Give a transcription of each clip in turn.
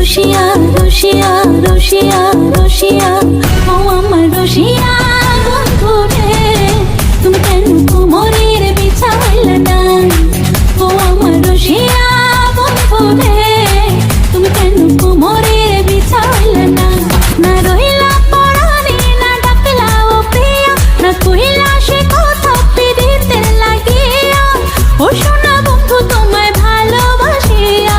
রসিয়া রসিয়া রসিয়া রসিয়া ও আমার রসিয়া বন্ধু রে তুমি কেন কোমরের বিছা হইলা না ও আমার রসিয়া বন্ধু রে তুমি কেন কোমরের বিছা ভালোবাসিয়া।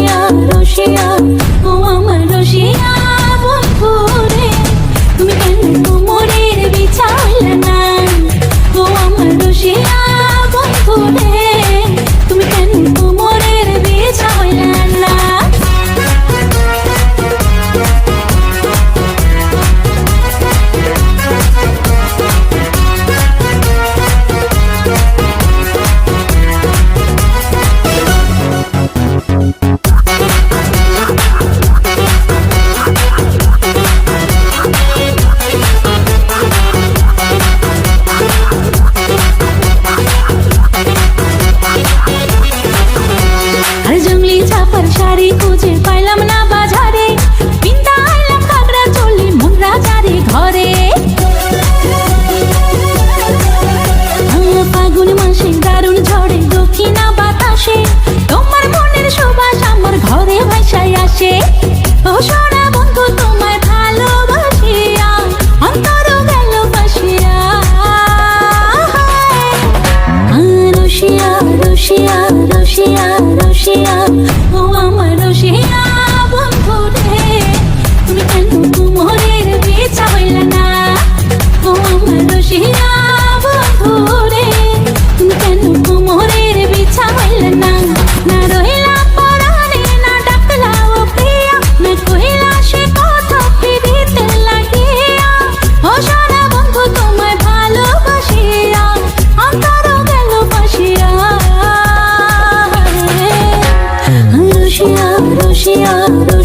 রসিয়া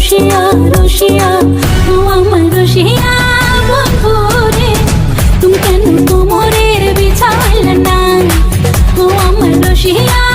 রসিয়া রসিয়া ও আমার রসিয়া বন্ধুরে তুমি কেন কোমরের বিছাইলা না ও আমার রসিয়া